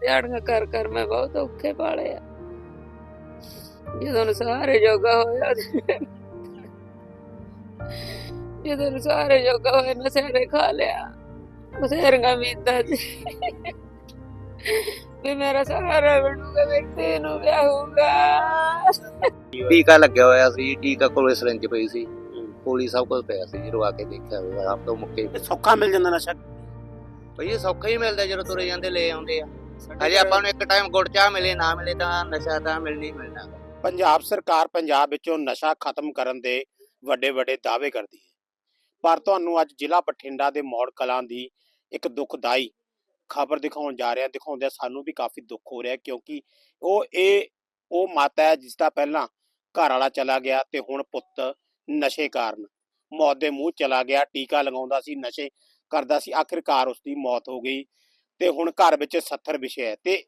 ਦਿਹਾੜੀਆਂ ਕਰ ਕਰ ਮੈਂ ਬਹੁਤ ਔਖੇ ਪਾਲੇ ਆ। ਜਦੋਂ ਸਾਰੇ ਜੋਗਾ ਹੋਇਆ ਜਦੋਂ ਸਾਰੇ ਜੋਗਾ ਹੋਇਆ ਨਸ਼ੇ ਨੇ ਖਾ ਲਿਆ। ਬਥੇਰੀਆਂ ਮੀਤਾਂ ਸੀ। ਵੀ ਮੇਰਾ ਸਹਾਰਾ ਬਣੂਗਾ ਮੇਰੇ ਨੂੰ ਵਿਆਹੂਗਾ ਟੀਕਾ ਲੱਗਿਆ ਹੋਇਆ ਸੀ ਟੀਕਾ ਕੋਲੇ ਸਿਰੰਜ ਪਈ ਸੀ। ਗੋਲੀ ਸਭ ਕੁਝ ਪਿਆ ਸੀ ਜਦੋਂ ਆ ਕੇ ਦੇਖਿਆ ਵੀ ਆਪ ਤੋਂ ਮੁੱਕੇ। ਸੌਖਾ ਮਿਲ ਜਾਂਦਾ ਨਸ਼ਾ। ਭਈ ਇਹ ਸੌਖਾ ਹੀ ਮਿਲਦਾ ਜਦੋਂ ਤੁਰੇ ਜਾਂਦੇ ਲੈ ਆਉਂਦੇ ਆ। ਅਜੇ ਆਪਾਂ ਨੂੰ ਇੱਕ ਟਾਈਮ ਗੁੜ ਚਾਹ ਮਿਲੇ ਨਾ ਮਿਲੇ ਤਾਂ ਨਸ਼ਾ ਤਾਂ ਮਿਲਣੀ ਮਿਲਣਾ। ਪੰਜਾਬ ਸਰਕਾਰ ਪੰਜਾਬ ਵਿੱਚੋਂ ਨਸ਼ਾ ਖਤਮ ਕਰਨ ਦੇ ਵੱਡੇ ਵੱਡੇ ਦਾਅਵੇ ਕਰਦੀ ਹੈ। ਪਰ ਤੁਹਾਨੂੰ ਅੱਜ ਜ਼ਿਲ੍ਹਾ ਬਠਿੰਡਾ ਦੇ ਮੌੜ ਕਲਾਂ ਦੀ ਇੱਕ ਦੁਖਦਾਈ ਖਬਰ ਦਿਖਾਉਣ ਜਾ ਰਿਹਾ ਦਿਖਾਉਂਦੇ ਸਾਨੂੰ ਵੀ ਕਾਫੀ ਦੁੱਖ ਹੋ ਰਿਹਾ ਕਿਉਂਕਿ ਉਹ ਇਹ ਉਹ ਮਾਤਾ ਹੈ ਜਿਸ ਦਾ ਪਹਿਲਾਂ ਘਰ ਵਾਲਾ ਚਲਾ ਗਿਆ ਤੇ ਹੁਣ ਪੁੱਤ ਨਸ਼ੇ ਕਾਰਨ ਮੌਤ ਦੇ ਮੂੰਹ ਚਲਾ ਗਿਆ। ਟੀਕਾ ਲਗਾਉਂਦਾ ਸੀ ਨਸ਼ੇ ਕਰਦਾ ਸੀ। ਆਖਿਰਕਾਰ ਉਸ ਦੀ ਮੌਤ ਹੋ ਗਈ। ਤੇ ਹੁਣ ਘਰ ਵਿੱਚ 70 ਵਿਸ਼ੇ ਹੈ। ਤੇ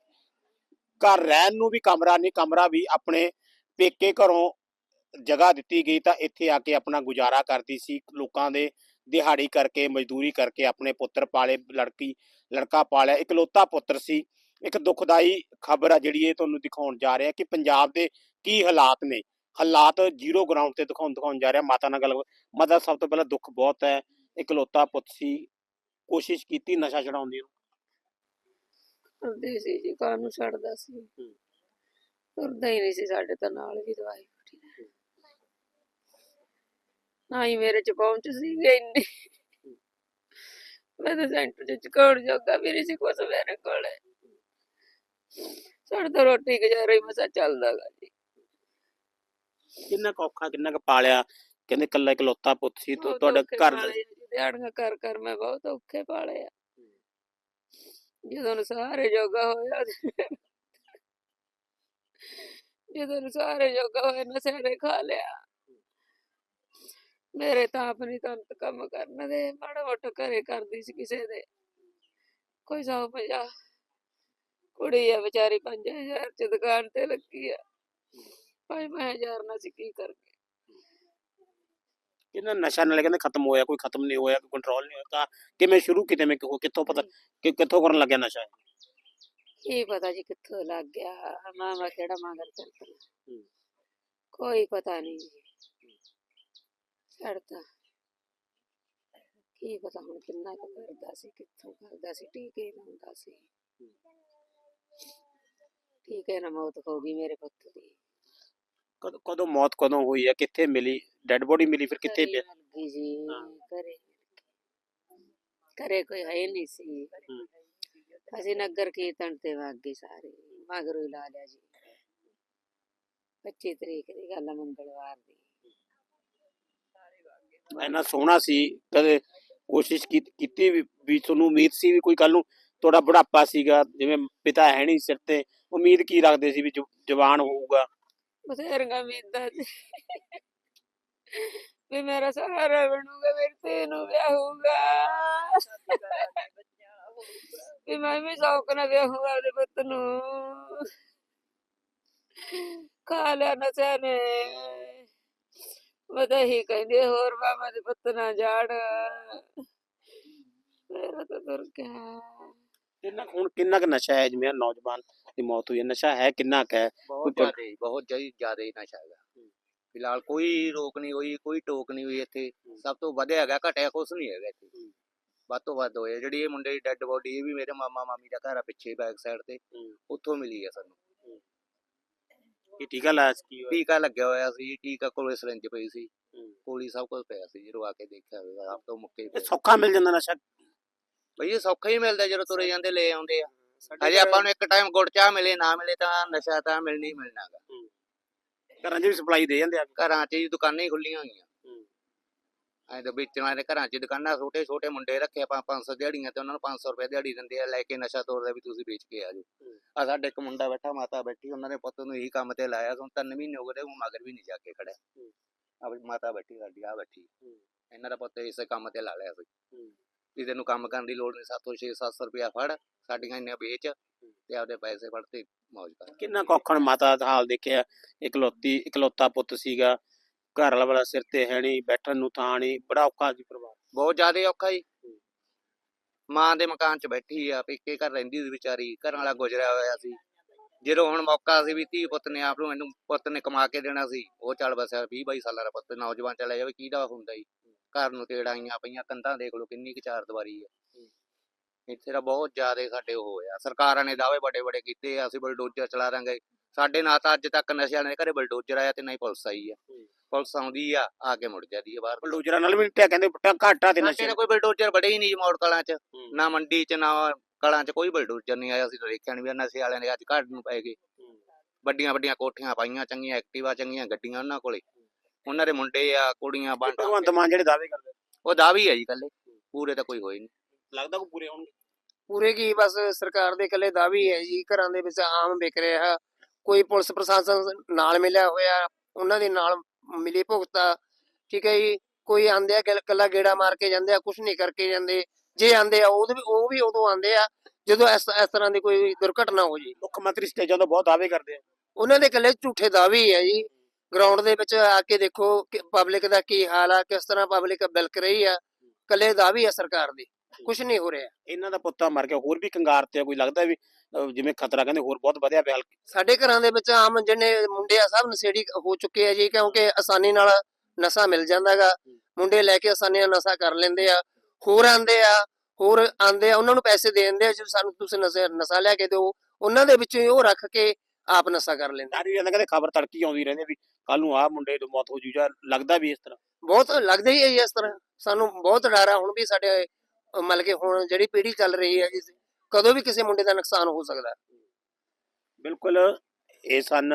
ਘਰ ਰਹਿਣ ਨੂੰ ਵੀ ਕਮਰਾ ਨਹੀਂ, ਕਮਰਾ ਵੀ ਆਪਣੇ ਪੇਕੇ ਘਰੋਂ ਜਗ੍ਹਾ ਦਿੱਤੀ ਗਈ ਤਾਂ ਇੱਥੇ ਆ ਕੇ ਆਪਣਾ ਗੁਜ਼ਾਰਾ ਕਰਦੀ ਸੀ। ਲੋਕਾਂ ਦੇ ਦਿਹਾੜੀ ਕਰਕੇ, ਮਜ਼ਦੂਰੀ ਕਰਕੇ ਆਪਣੇ ਪੁੱਤਰ ਪਾਲੇ, ਲੜਕੀ, ਲੜਕਾ ਪਾਲਿਆ। ਇਕਲੌਤਾ ਪੁੱਤਰ ਸੀ। ਇੱਕ ਦੁਖਦਾਈ ਖਬਰ ਆ ਜਿਹੜੀ ਇਹ ਤੁਹਾਨੂੰ ਦਿਖਾਉਣ ਜਾ ਰਿਹਾ ਕਿ ਪੰਜਾਬ ਦੇ ਕੀ ਹਾਲਾਤ ਨੇ। ਹਾਲਾਤ ਜ਼ੀਰੋ ਗਰਾਊਂਡ ਤੇ ਦਿਖਾਉਣ ਦਿਖਾਉਣ ਜਾ ਰਿਹਾ। ਮਾਤਾ ਨਾਲ ਗੱਲ, ਮਾਤਾ ਸਭ ਤੋਂ ਪਹਿਲਾਂ ਦੁੱਖ ਬਹੁਤ ਹੈ। ਇਕਲੌਤਾ ਪੁੱਤ ਸੀ। ਕੋਸ਼ਿਸ਼ ਕੀਤੀ ਨਸ਼ਾ ਛਡਾਉਣ ਦੀ। ਕਰਦੇ ਸੀ ਜੀ ਕਾਨੂੰ ਛੱਡਦਾ ਸੀ। ਤੁਰਦਾ ਹੀ ਨਹੀਂ ਸੀ ਸਾਡੇ ਤਾਂ ਨਾਲ ਵੀ ਦਵਾਈ ਲੈ। ਨਾ ਹੀ ਮੇਰੇ ਚ ਪਹੁੰਚ ਸੀ ਇੰਨੀ। ਮੈਂ ਤਾਂ ਸੈਂਟਰ ਚ ਚਕਾਉਣ ਜੋਗਾ ਵੀ ਨਹੀਂ ਸੀ ਕੁਛ ਮੇਰੇ ਕੋਲੇ। ਸਾਡਾ ਤਾਂ ਰੋਟੀ ਗੁਜ਼ਾਰਾ ਹੀ ਮਸਾ ਚੱਲਦਾਗਾ ਜੀ। ਕਿੰਨਾ ਔਖਾ ਕਿੰਨਾ ਕੁ ਪਾਲਿਆ ਕਹਿੰਦੇ ਕੱਲਾ ਇਕਲੌਤਾ ਪੁੱਤ ਸੀ ਤੁਹਾਡਾ ਘਰ ਦਿਹਾੜੀਆਂ ਕਰ ਕਰ ਮੈਂ ਬਹੁਤ ਔਖੇ ਪਾਲੇ ਆ। ਜਦੋਂ ਸਾਰੇ ਜੋਗਾ ਹੋਇਆ ਜਦੋਂ ਸਾਰੇ ਜੋਗਾ ਹੋਇਆ ਨਸ਼ੇ ਨੇ ਖਾ ਲਿਆ। ਮੇਰੇ ਤਾਂ ਆਪਣੀ ਤੰਤ ਕੰਮ ਕਰਨ ਦੇ, ਮਾੜਾ ਮੋਟਾ ਘਰੇ ਕਰਦੀ ਸੀ ਕਿਸੇ ਦੇ। ਕੋਈ ਸੌ ਪੰਜਾਹ ਕੁੜੀ ਆ, ਵਿਚਾਰੀ 5000 ਚ ਦੁਕਾਨ ਤੇ ਲੱਗੀ ਆ। ਭਾਈ ਮੈਂ ਹਜ਼ਾਰ ਨਾਲ ਸੀ, ਕੀ ਕਰਕੇ ਕਿੰਨਾ ਨਸ਼ਾ ਨਾਲੇ ਕਹਿੰਦੇ ਖਤਮ ਹੋਇਆ ਕੋਈ ਖਤਮ ਨਹੀਂ ਹੋਇਆ ਕੋਈ ਕੰਟਰੋਲ ਨਹੀਂ ਹੋਇਆ ਤਾਂ ਕਿਵੇਂ ਸ਼ੁਰੂ ਕਿਤੇ ਮੈਂ ਕਿਹੋ- ਕਿੱਥੋਂ ਪਤਾ ਕਿ ਕਿੱਥੋਂ ਕਰਨ ਲੱਗਿਆ ਨਸ਼ਾ? ਕੀ ਪਤਾ ਜੀ ਕਿੱਥੋਂ ਲੱਗ ਗਿਆ ਮਾਮਾ ਕਿਹੜਾ ਮਗਰ ਚੱਲਦਾ। ਕੋਈ ਪਤਾ ਨਹੀਂ ਜੀ। ਕੀ ਪਤਾ ਹੁਣ ਕਿੰਨਾ ਕੁ ਕਰਦਾ ਸੀ ਕਿੱਥੋਂ ਕਰਦਾ ਸੀ ਟੀਕੇ ਲਾਉਂਦਾ ਸੀ। ਟੀਕੇ ਨਾਲ ਮੌਤ ਹੋ ਗਈ ਮੇਰੇ ਪੁੱਤ ਦੀ। ਕਦੋਂ ਕਦੋਂ ਮੌਤ ਕਦੋਂ ਹੋਈ ਹੈ ਕਿੱਥੇ ਮਿਲੀ ਡੈੱਡ ਬੋਡੀ ਮਿਲੀ ਫਿਰ ਕਿੱਥੇ ਘਰੇ ਪਿਆ ਮਿਲ ਗਈ ਜੀ ਹਾਂ। ਘਰੇ ਘਰੇ ਕੋਈ ਹੈ ਨਹੀਂ ਸੀ। ਹੂੰ। ਅਸੀਂ ਨਗਰ ਕੀਰਤਨ ਤੇ ਵਗ ਗਏ ਸਾਰੇ ਮਗਰੋਂ ਹੀ ਲਾ ਲਿਆ ਜੀ। 25 ਤਰੀਕ ਦੀ ਗੱਲ ਆ ਮੰਗਲਵਾਰ ਦੀ। ਇੰਨਾ ਸੋਹਣਾ ਸੀ ਕਦੇ ਕੋਸ਼ਿਸ਼ ਕੀ- ਕੀਤੀ ਵੀ ਵੀ ਤੁਹਾਨੂੰ ਉਮੀਦ ਸੀ ਵੀ ਕੋਈ ਕੱਲ ਨੂੰ ਤੁਹਾਡਾ ਬੁਢਾਪਾ ਸੀਗਾ ਜਿਵੇਂ ਪਿਤਾ ਹੈ ਨਹੀਂ ਸਿਰ ਤੇ ਉਮੀਦ ਕੀ ਰੱਖਦੇ ਸੀ ਵੀ ਜ- ਜਵਾਨ ਹੋਊਗਾ? ਬਥੇਰੀਆਂ ਉਮੀਦਾਂ ਸੀ ਵੀ ਮੇਰਾ ਸਹਾਰਾ ਬਣੂਗਾ ਮੇਰੇ ਤੇ ਨੂੰ ਵਿਆਹੂਗਾ ਵੀ ਮੈਂ ਵੀ ਸ਼ੌਕ ਨਾਲ ਵਿਆਹੂਗਾ ਆਪਣੇ ਪੁੱਤ ਨੂੰ ਖਾ ਲਿਆ ਨਸ਼ੇ ਨੇ ਮੈਂ ਤਾਂ ਇਹੀ ਕਹਿੰਦੀ ਹੋਰ ਬਾਬਾ ਦੇ ਪੁੱਤ ਨਾ ਜਾੜ ਮੇਰਾ ਤਾਂ ਦੁਰ ਗਿਆ ਕਿੰਨਾ ਕੁ- ਹੁਣ ਕਿੰਨਾ ਕੁ ਨਸ਼ਾ ਹੈ ਜਿਵੇਂ ਨੌਜਵਾਨ ਦੀ ਮੌਤ ਹੋਈ ਹੈ। ਨਸ਼ਾ ਹੈ ਕਿੰਨਾ ਕੁ ਹੈ? ਬਹੁਤ ਕੋਈ ਜ਼ਿਆਦਾ ਬਹੁਤ ਜ਼ਿਆਦਾ ਨਸ਼ਾ ਹੈਗਾ। ਫਿਲਹਾਲ ਕੋਈ ਰੋਕ ਨਹੀਂ ਹੋਈ ਕੋਈ ਟੋਕ ਨਹੀਂ ਹੋਈ ਇੱਥੇ। ਸਭ ਤੋਂ ਵਧਿਆ ਹੈਗਾ ਘਟਿਆ ਕੁਛ ਨਹੀਂ ਹੈਗਾ ਇੱਥੇ। ਵੱਧ ਤੋਂ ਵੱਧ ਹੋਇਆ। ਜਿਹੜੀ ਇਹ ਮੁੰਡੇ ਦੀ ਡੈੱਡ ਬੋਡੀ ਇਹ ਵੀ ਮੇਰੇ ਮਾਮਾ ਮਾਮੀ ਦਾ ਘਰ ਆ ਪਿੱਛੇ ਬੈਕ ਸਾਈਡ ਤੇ। ਉੱਥੋਂ ਮਿਲੀ ਹੈ ਸਾਨੂੰ। ਕੀ ਟੀਕਾ ਲਾਇਆ ਸੀ? ਕੀ ਹੋਇਆ? ਟੀਕਾ ਲੱਗਿਆ ਹੋਇਆ ਸੀ। ਟੀਕਾ ਕੋਲੇ ਸਿਰੰਜ ਪਈ ਸੀ। ਗੋਲੀ ਸਭ ਕੁਝ ਪਿਆ ਸੀ। ਜਦੋਂ ਆ ਕੇ ਦੇਖਿਆ ਵੀ ਆਪ ਤੋਂ ਮੁੱਕੇ ਸੌਖਾ ਮਿਲ ਜਾਂਦਾ ਨਸ਼ਾ। ਭਈ ਇਹ ਸੌਖਾ ਹੀ ਮਿਲਦਾ ਜਦੋਂ ਤੁਰੇ ਜਾਂਦੇ ਲੈ ਆਉਂਦੇ ਆ। ਅਜੇ ਆਪਾਂ ਨੂੰ ਇੱਕ ਟਾਈਮ ਗੁੜ ਚਾਹ ਮਿਲੇ ਨਾ ਮਿਲੇ ਤਾਂ ਨਸ਼ਾ ਤਾਂ ਮਿਲਣੀ ਹੀ ਮਿਲਣਾ ਗਾ ਘਰਾਂ 'ਚ ਵੀ ਸਪਲਾਈ ਦੇ ਜਾਂਦੇ ਆ ਘਰਾਂ 'ਚ ਹੀ ਦੁਕਾਨਾਂ ਹੀ ਖੁੱਲੀਆਂ ਹੋਈਆਂ। ਐਂ ਤਾਂ ਵੇਚਣ ਵਾਲੇ ਘਰਾਂ 'ਚ ਦੁਕਾਨਾਂ ਛੋਟੇ ਛੋਟੇ ਮੁੰਡੇ ਰੱਖੇ ਆਪਾਂ 500 ਦਿਹਾੜੀਆਂ ਤੇ ਉਹਨਾਂ ਨੂੰ 500 ਰੁਪਏ ਦਿਹਾੜੀ ਦਿੰਦੇ ਆ ਲੈ ਕੇ ਨਸ਼ਾ ਤੋੜਦਾ ਵੀ ਤੁਸੀਂ ਵੇਚ ਕੇ ਆ ਜਾਓ। ਆ ਸਾਡੇ ਇੱਕ ਮੁੰਡਾ ਬੈਠਾ ਮਾਤਾ ਬੈਠੀ ਉਹਨਾਂ ਨੇ ਪੁੱਤ ਨੂੰ ਇਹੀ ਕੰਮ ਤੇ ਲਾਇਆ ਹੁਣ ਤਿੰਨ ਮਹੀਨੇ ਹੋ ਗਏ ਉਹ ਮਗਰ ਵੀ ਨਹੀਂ ਜਾ ਕੇ ਖੜਿਆ। ਆ ਮਾਤਾ ਬੈਠੀ ਸਾਡੀ ਆ ਬੈਠੀ। ਇਹਨਾਂ ਦਾ ਪੁੱਤ ਇਸੇ ਕੰਮ ਤੇ ਲਾ ਲਿਆ ਸੀ। ਵੀ ਤੈਨੂੰ ਕੰਮ ਕਰਨ ਦੀ ਲੋੜ ਨਹੀਂ ਸਾਤੋਂ 6-700 ਰੁਪਇਆ ਫੜ ਸਾਡੀਆਂ ਇੰਨੀਆਂ ਵੇਚ ਤੇ ਆਪਦੇ ਪੈਸੇ ਫੜ ਤੇ ਮौज ਕਰ। ਕਿੰਨਾ ਕੁ ਔਖਾ ਹੁਣ ਮਾਤਾ ਦਾ ਹਾਲ ਦੇਖਿਆ ਇਕਲੌਤੀ ਇਕਲੌਤਾ ਪੁੱਤ ਸੀਗਾ ਘਰ ਵਾਲਾ ਸਿਰ ਤੇ ਹੈ ਨਹੀਂ ਬੈਠਣ ਨੂੰ ਥਾਂ ਨਹੀਂ ਬੜਾ ਔਖਾ ਸੀ ਪਰਿਵਾਰ। ਬਹੁਤ ਜ਼ਿਆਦਾ ਔਖਾ ਜੀ। ਮਾਂ ਦੇ ਮਕਾਨ 'ਚ ਬੈਠੀ ਆ ਪੇਕੇ ਘਰ ਰਹਿੰਦੀ ਸੀ ਵਿਚਾਰੀ ਘਰਾਂ ਵਾਲਾ ਗੁਜਰਿਆ ਹੋਇਆ ਸੀ। ਜਦੋਂ ਹੁਣ ਮੌਕਾ ਸੀ ਵੀ ਧੀ ਪੁੱਤ ਨੇ ਆਪ ਨੂੰ ਇਹਨੂੰ ਪੁੱਤ ਨੇ ਕਮਾ ਕੇ ਦੇਣਾ ਸੀ ਉਹ ਚੱਲ ਬਸਿਆ 20 22 ਸਾਲਾਂ ਦਾ ਪੁੱਤ ਨੌਜਵਾਨ ਚਲਾ ਜਾਵੇ ਕਿਹਦਾ ਹੁੰਦਾ ਜੀ। ਘਰ ਨੂੰ ਤੇੜਾਈਆਂ ਪਈਆਂ ਕੰਧਾਂ ਦੇਖ ਲਓ ਕਿੰਨੀ ਕੁ ਚਾਰ ਦੀਵਾਰੀ ਆ। ਇੱਥੇ ਤਾਂ ਬਹੁਤ ਜ਼ਿਆਦਾ ਸਾਡੇ ਹੋਇਆ ਸਰਕਾਰਾਂ ਨੇ ਦਾਅਵੇ ਵੱਡੇ ਵੱਡੇ ਕੀਤੇ ਆ, ਅਸੀਂ ਬਲਡੋਜ਼ਰ ਚਲਾ ਦਾਂਗੇ। ਸਾਡੇ ਨਾਲ ਤਾਂ ਅੱਜ ਤੱਕ ਨਸ਼ਿਆਂ ਦੇ ਘਰੇ ਬਲਡੋਜ਼ਰ ਆਇਆ ਤੇ ਨਾ ਹੀ ਪੁਲਿਸ ਆਈ ਆ। ਪੁਲਿਸ ਆਉਂਦੀ ਆ ਆ ਕੇ ਮੁੜ ਜਾਂਦੀ ਆ ਬਾਹਰ। ਬਲੂਜਰਾਂ ਨਾਲ ਵੀ ਟਿਆ ਕਹਿੰਦੇ ਟਿਆ ਘਾਟਾ ਤੇ ਸਾਡੇ ਨਸ਼ੇ। ਨੇ ਕੋਈ ਬਲਡੋਜ਼ਰ ਬੜੇ ਹੀ ਨਹੀਂ ਮੋੜ ਕਲਾਂ 'ਚ ਨਾ ਮੰਡੀ 'ਚ ਨਾ ਕਲਾਂ 'ਚ ਕੋਈ ਬਲਡੋਜ਼ਰ ਨਹੀਂ ਆਇਆ। ਅਸੀਂ ਤਾਂ ਦੇਖਿਆ ਨਹੀਂ ਵੀ ਨਸ਼ੇ ਵਾਲਿਆਂ ਨੇ ਅੱਜ ਘਾਟ ਨੂੰ ਪੈ ਗਏ। ਵੱਡੀਆਂ ਵੱਡੀਆਂ ਕੋਠੀਆਂ ਪਾਈਆਂ ਚੰਗੀਆਂ ਐਕਟਿਵਾ ਚੰਗੀਆਂ ਗੱਡੀਆਂ ਉਹਨਾਂ ਕੋਲੇ। ਉਹਨਾਂ ਦੇ ਮੁੰਡੇ ਆ ਕੁੜੀਆਂ ਬੰਦ ਭਗਵੰਤ ਮਾਨ ਜਿਹੜੇ ਦਾਅਵੇ ਕਰਦੇ? ਉਹ ਦਾਵੀ ਹੈ ਜੀ ਕੱਲੇ ਪੂਰੇ ਤਾਂ ਕੋਈ ਹੋਏ ਨਹੀਂ ਲੱਗਦਾ ਕੋ ਪੂਰੇ ਹੋਣਗੇ? ਪੂਰੇ ਕੀ ਬਸ ਸਰਕਾਰ ਦੇ ਇਕੱਲੇ ਦਾਅਵੇ ਹੈ ਜੀ ਘਰਾਂ ਦੇ ਵਿੱਚ ਆਮ ਵਿਕ ਰਿਹਾ। ਕੋਈ ਪੁਲਿਸ ਪ੍ਰਸ਼ਾਸਨ ਨਾਲ ਮਿਲਿਆ ਹੋਇਆ ਉਹਨਾਂ ਦੇ ਨਾਲ ਮਿਲੀ ਭੁਗਤਾ ਠੀਕ ਹੈ ਜੀ ਕੋਈ ਆਂਦੇ ਆ ਕੱਲਾ ਗੇੜਾ ਮਾਰ ਕੇ ਜਾਂਦੇ ਆ ਕੁਝ ਨਹੀਂ ਕਰਕੇ ਜਾਂਦੇ। ਜੇ ਆਂਦੇ ਆ ਉਹ ਵੀ ਉਹ ਵੀ ਉਦੋਂ ਆਂਦੇ ਆ ਜਦੋਂ ਇਸ ਇਸ ਤਰ੍ਹਾਂ ਦੀ ਕੋਈ ਦੁਰਘਟਨਾ ਹੋ ਜੇ। ਮੁੱਖ ਮੰਤਰੀ ਸਟੇਜਾਂ ਤੋਂ ਬਹੁਤ ਦਾਅਵੇ ਕਰਦੇ ਆ। ਉਹਨਾਂ ਦੇ ਇਕੱਲੇ ਝੂਠੇ ਦਾਅਵੇ ਹੈ ਜੀ। ਗਰਾਊਂਡ ਦੇ ਵਿੱਚ ਆ ਕੇ ਦੇਖੋ ਕਿ ਪਬਲਿਕ ਦਾ ਕੀ ਹਾਲ ਆ ਕਿਸ ਤਰ੍ਹਾਂ ਪਬਲਿਕ ਬਿਲਕ ਰਹੀ ਆ ਇਕੱਲੇ ਦਾਅਵੇ ਆ ਸਰਕਾਰ ਦੇ ਕੁਝ ਨਹੀਂ ਹੋ ਰਿਹਾ। ਇਹਨਾਂ ਦਾ ਪੁੱਤਾਂ ਮਰ ਗਿਆ ਹੋਰ ਵੀ ਕੰਗਾਰ ਤੇ ਆ, ਕੋਈ ਲੱਗਦਾ ਵੀ ਜਿਵੇਂ ਖਤਰਾ ਕਹਿੰਦੇ ਹੋਰ ਬਹੁਤ ਵਧਿਆ ਪਿਆ ਸਾਡੇ ਘਰਾਂ ਦੇ ਵਿੱਚ ਆਮ ਜਿਹਨੇ ਮੁੰਡੇ ਆ ਸਭ ਨਸ਼ੇੜੀ ਹੋ ਚੁੱਕੇ ਆ ਜੀ ਕਿਉਂਕਿ ਆਸਾਨੀ ਨਾਲ ਨਸ਼ਾ ਮਿਲ ਜਾਂਦਾਗਾ ਮੁੰਡੇ ਲੈ ਕੇ ਆਸਾਨੀ ਨਾਲ ਨਸ਼ਾ ਕਰ ਲੈਂਦੇ ਆ ਹੋਰ ਆਂਦੇ ਆ ਹੋਰ ਆਂਦੇ ਆ ਉਹਨਾਂ ਨੂੰ ਪੈਸੇ ਦੇ ਦਿੰਦੇ ਆ ਜੀ ਸਾਨੂੰ ਤੁਸੀਂ ਨਸ਼ਾ ਨਸ਼ਾ ਲਿਆ ਕੇ ਦਿਓ ਉਹਨਾਂ ਦੇ ਵਿੱਚੋਂ ਹੀ ਉਹ ਰੱਖ ਕੇ ਆਪ ਨਸ਼ਾ ਕਰ ਲੈਂਦੇ ਵੀ ਜਾਂਦਾ ਕਹਿੰਦੇ ਖਬਰ ਤੜਕੀ ਆਉਂਦੀ ਰਹਿੰਦੀ ਵੀ ਕੱਲ ਨੂੰ ਆਹ ਮੁੰਡੇ ਦੀ ਮੌਤ ਹੋ ਜੂ ਜਾਂ ਲੱਗਦਾ ਵੀ ਇਸ ਤਰ੍ਹਾਂ? ਬਹੁਤ ਲੱਗਦਾ ਹੀ ਹੈ ਇਸ ਤਰ੍ਹਾਂ। ਸਾਨੂੰ ਬਹੁਤ ਡਰ ਆ ਹੁਣ ਵੀ ਸਾਡੇ ਮਤਲਬ ਕਿ ਹੁਣ ਜਿਹੜੀ ਪੀੜ੍ਹੀ ਚੱਲ ਰਹੀ ਹੈ ਜੀ ਕਦੋਂ ਵੀ ਕਿਸੇ ਮੁੰਡੇ ਦਾ ਨੁਕਸਾਨ ਹੋ ਸਕਦਾ ਬਿਲਕੁਲ ਇਹ ਸਨ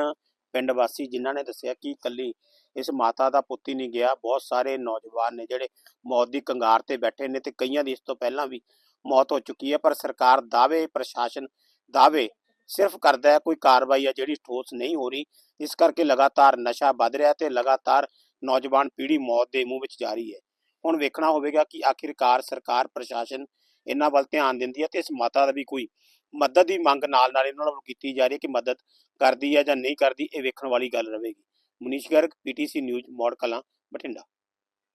ਪਿੰਡ ਵਾਸੀ ਜਿਨ੍ਹਾਂ ਨੇ ਦੱਸਿਆ ਕਿ ਇਕੱਲੀ ਇਸ ਮਾਤਾ ਦਾ ਪੁੱਤ ਹੀ ਨਹੀਂ ਗਿਆ। ਬਹੁਤ ਸਾਰੇ ਨੌਜਵਾਨ ਨੇ ਜਿਹੜੇ ਮੌਤ ਦੀ ਕੰਗਾਰ ਤੇ ਬੈਠੇ ਨੇ ਤੇ ਕਈਆਂ ਦੀ ਇਸ ਤੋਂ ਪਹਿਲਾਂ ਵੀ ਮੌਤ ਹੋ ਚੁੱਕੀ ਹੈ ਪਰ ਸਰਕਾਰ ਦਾਅਵੇ ਪ੍ਰਸ਼ਾਸਨ ਦਾਅਵੇ ਸਿਰਫ ਕਰਦਾ ਹੈ, ਕੋਈ ਕਾਰਵਾਈ ਹੈ ਜਿਹੜੀ ਠੋਸ ਨਹੀਂ ਹੋ ਰਹੀ। ਇਸ ਕਰਕੇ ਲਗਾਤਾਰ ਨਸ਼ਾ ਵੱਧ ਰਿਹਾ ਤੇ ਲਗਾਤਾਰ ਨੌਜਵਾਨ ਪੀੜ੍ਹੀ ਮੌਤ ਦੇ ਮੂੰਹ ਵਿੱਚ ਜਾ ਰਹੀ ਹੈ। ਹੁਣ ਵੇਖਣਾ ਹੋਵੇਗਾ ਕਿ ਆਖਿਰਕਾਰ ਸਰਕਾਰ, ਪ੍ਰਸ਼ਾਸਨ ਇਹਨਾਂ ਵੱਲ ਧਿਆਨ ਦਿੰਦੀ ਹੈ ਤੇ ਇਸ ਮਾਤਾ ਦਾ ਵੀ ਕੋਈ ਮਦਦ ਦੀ ਮੰਗ ਨਾਲ ਨਾਲ ਇਹਨਾਂ ਵੱਲੋਂ ਕੀਤੀ ਜਾ ਰਹੀ ਹੈ ਕਿ ਮਦਦ ਕਰਦੀ ਹੈ ਜਾਂ ਨਹੀਂ ਕਰਦੀ, ਇਹ ਵੇਖਣ ਵਾਲੀ ਗੱਲ ਰਹੇਗੀ। Manish Garg PTC news, Maur Kalan, Bathinda.